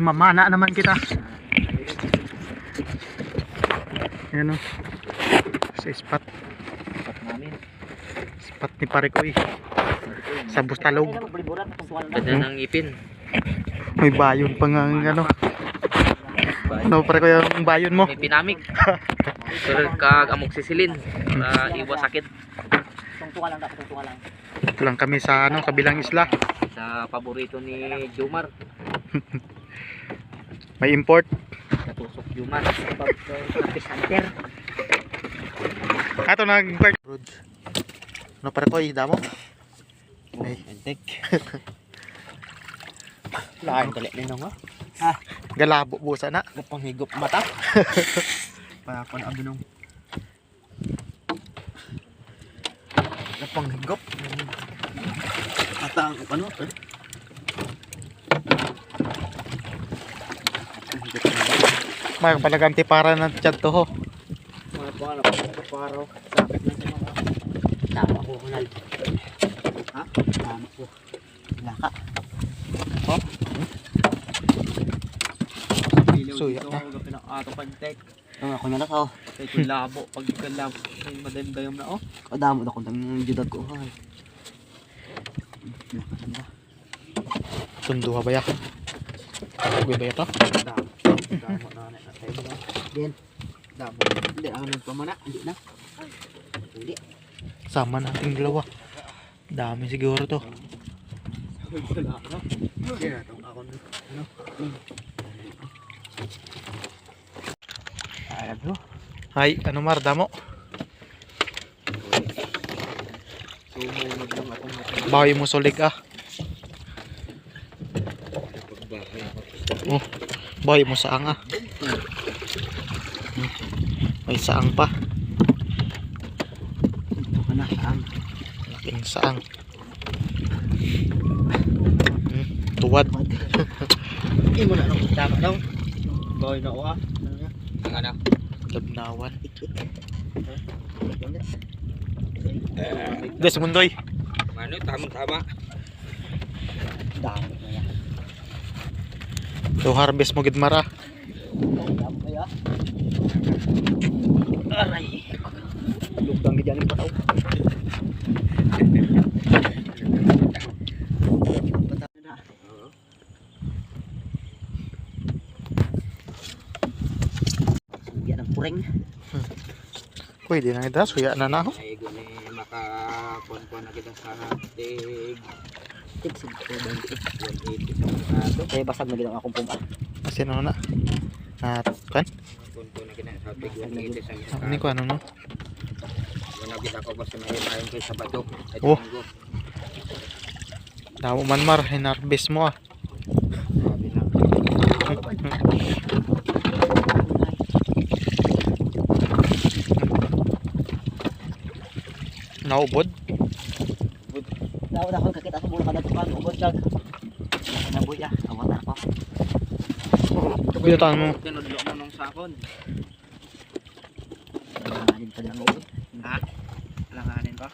mamana naman kita. Yan o. Sa spot. Pat namin. Spot ni Parikoy. Sa Bustalog. Ganda ng ipin. May bayon pa nga ano. Ano Parikoy ang bayon mo? May pinamik. Pero kag amoxicillin para iwas sakit Tungtungan lang dapat, lang. Ito lang kami sa ano, kabilang isla. sa paborito ni Jumar. May import. Katusok Jumar. Practice hunter. Ato nag Ano Parikoy, damo? Ay. Entek. Lain kali na nga. Galabo busa na. Panghigop mata. Para kon ang binong. Napang higop. Ata ang ano? Eh? May palaganti para na chat to ho. Mga pa na paro. Sakit na sa mga. Tama ko, Ronald. Ha? Tama ko. Laka. Suya na. Ako pinakato pantek. Oh, ako na lang ako. Patay ko labo. Pag ikalabo. Ay madayam-dayam na oh. Kadamo na ko ng judag ko. Ay. Sundo ha ba ya? Uy ba ito? Damo. Damo na na tayo ba? Din. Damo. Hindi. Hindi na. Hindi. Sama nating dalawa. Dami siguro to. Wala na. Kaya itong ako na. Ano? Ay, ano mar, damo? Bawi mo sulig ah. Oh, bawi mo saang ah. May saang pa. Saan? Laking saang. Hmm, tuwad. Hindi mo na nung tama daw. Boy na ah. Ang anak. Labnawan. Des mundoy. Mano, tama-tama. Na yan. To harvest mo gid mara. Damo kaya. Aray. Lugdang gidyan yung pataw. Yan ang kureng. Pwede na ida, suya na na ho. Ay, guni makakuan-kuan na kita sa tig Tips. 180 sa. Kaya basag na ginawa akong pumpa. Kasi ano na. At kan? Kuan-kuan na kita sa tig 180 sa merkado. Ano ko ano no? Wala kita ko basta may tayo kay Sabado. Oh. Damo man mar, hinarvest mo ah. Naubod. Daw na ako kakita sa bulo kada tukan ubod siya. Nabuya, awan na ako. Binutan mo. Tinudlo mo nung sakon. Alanganin pa lang. Ha? Langanin ba?